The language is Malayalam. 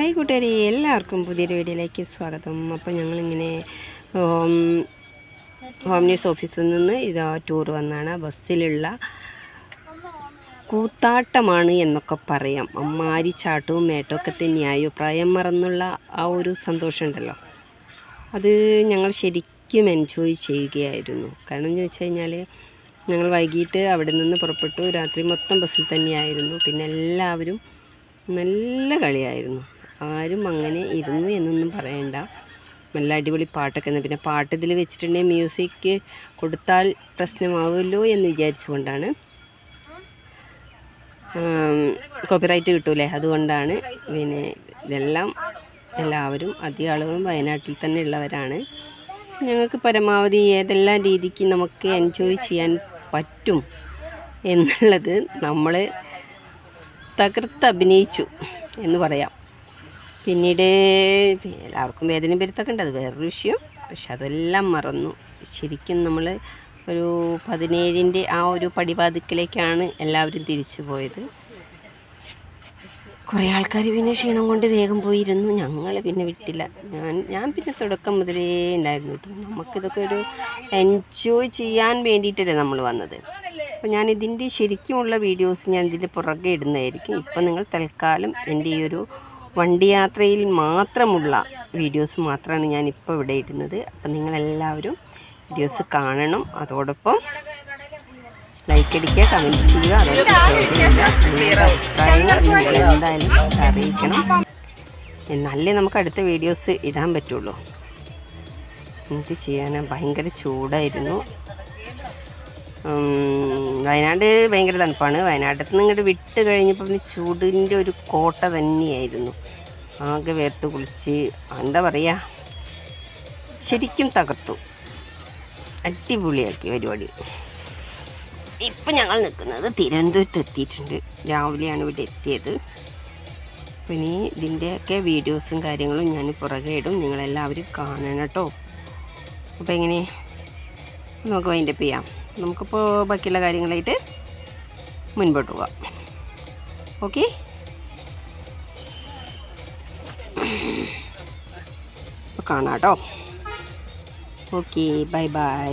ഹായ് കൂട്ടുകാരി. എല്ലാവർക്കും പുതിയൊരു വീഡിയോയിലേക്ക് സ്വാഗതം. അപ്പോൾ ഞങ്ങളിങ്ങനെ ഹോം ഹോം ന്യൂസ് ഓഫീസിൽ നിന്ന് ഇതാ ടൂർ വന്നാണ്. ബസ്സിലുള്ള കൂത്താട്ടമാണ് എന്നൊക്കെ പറയാം. അമ്മാരി ചാട്ടവും മേട്ടമൊക്കെ തന്നെയായോ? പ്രായം മറന്നുള്ള ആ ഒരു സന്തോഷമുണ്ടല്ലോ അത് ഞങ്ങൾ ശരിക്കും എൻജോയ് ചെയ്യുകയായിരുന്നു. കാരണം എന്ന് വെച്ച് കഴിഞ്ഞാൽ ഞങ്ങൾ വൈകിട്ട് അവിടെ നിന്ന് പുറപ്പെട്ടു. രാത്രി മൊത്തം ബസ്സിൽ തന്നെയായിരുന്നു. പിന്നെ എല്ലാവരും നല്ല കളിയായിരുന്നു. ആരും അങ്ങനെ ഇരുന്നു എന്നൊന്നും പറയണ്ട. നല്ല അടിപൊളി പാട്ടൊക്കെ പിന്നെ പാട്ട് ഇതിൽ വെച്ചിട്ടുണ്ടെങ്കിൽ മ്യൂസിക് കൊടുത്താൽ പ്രശ്നമാവുമല്ലോ എന്ന് വിചാരിച്ചുകൊണ്ടാണ്. കോപ്പിറൈറ്റ് കിട്ടൂലേ? അതുകൊണ്ടാണ് പിന്നെ ഇതെല്ലാം എല്ലാവരും അധികം ആളുകളും വയനാട്ടിൽ തന്നെ ഉള്ളവരാണ്. ഞങ്ങൾക്ക് പരമാവധി ഏതെല്ലാം രീതിക്ക് നമുക്ക് എൻജോയ് ചെയ്യാൻ പറ്റും എന്നുള്ളത് നമ്മൾ തകർത്ത് അഭിനയിച്ചു എന്ന് പറയാം. പിന്നീട് എല്ലാവർക്കും വേദന വരുത്തൊക്കെ ഉണ്ട്. അത് വേറൊരു വിഷയം. പക്ഷെ അതെല്ലാം മറന്നു. ശരിക്കും നമ്മൾ ഒരു പതിനേഴിന്റെ ആ ഒരു പടിവാതിക്കലേക്കാണ് എല്ലാവരും തിരിച്ചു പോയത്. കുറേ ആൾക്കാർ പിന്നെ ക്ഷീണം കൊണ്ട് വേഗം പോയിരുന്നു. ഞങ്ങൾ പിന്നെ വിട്ടില്ല. ഞാൻ ഞാൻ പിന്നെ തുടക്കം മുതലേ ഉണ്ടായിരുന്നു കേട്ടോ. നമുക്കിതൊക്കെ ഒരു എൻജോയ് ചെയ്യാൻ വേണ്ടിയിട്ടല്ലേ നമ്മൾ വന്നത്. അപ്പോൾ ഞാൻ ഇതിന്റെ ശരിക്കുമുള്ള വീഡിയോസ് ഞാൻ ഇതിന്റെ പുറകെ ഇടുന്നതായിരിക്കും. ഇപ്പം നിങ്ങൾ തൽക്കാലം എന്റെ ഈ ഒരു വണ്ടി യാത്രയിൽ മാത്രമുള്ള വീഡിയോസ് മാത്രമാണ് ഞാൻ ഇപ്പോൾ ഇവിടെ ഇടുന്നത്. അപ്പം നിങ്ങളെല്ലാവരും വീഡിയോസ് കാണണം. അതോടൊപ്പം ലൈക്ക് അടിക്കുക കമന്റ് ചെയ്യുക അതോടൊപ്പം എന്തായാലും അറിയിക്കണം. എന്നാലേ നമുക്ക് അടുത്ത വീഡിയോസ് ഇടാൻ പറ്റുള്ളൂ. എന്ത് ചെയ്യാനാണ് ഭയങ്കര ചൂടായിരുന്നു. വയനാട് ഭയങ്കര തണുപ്പാണ്. വയനാട്ടിൽ നിന്ന് ഇങ്ങോട്ട് വിട്ട് കഴിഞ്ഞപ്പോൾ ചൂടിന്റെ ഒരു കോട്ട തന്നെയായിരുന്നു. ആകെ വേർത്ത് കുളിച്ച് എന്താ പറയുക ശരിക്കും തകർത്തു. അടിപൊളിയാക്കി പരിപാടി. ഇപ്പം ഞങ്ങൾ നിൽക്കുന്നത് തിരുവനന്തപുരത്ത് എത്തിയിട്ടുണ്ട്. രാവിലെയാണ് ഇവിടെ എത്തിയത്. പിന്നെ ഇതിന്റെയൊക്കെ വീഡിയോസും കാര്യങ്ങളും ഞാൻ പുറകെ ഇടും. നിങ്ങളെല്ലാവരും കാണണം കേട്ടോ. അപ്പോൾ എങ്ങനെ? നമുക്ക് വൈൻഡപ്പ് ചെയ്യാം. നമുക്കിപ്പോൾ ബാക്കിയുള്ള കാര്യങ്ങളായിട്ട് മുൻപോട്ട് പോവാം. ഓക്കെ കാണാം കേട്ടോ. Okay bye bye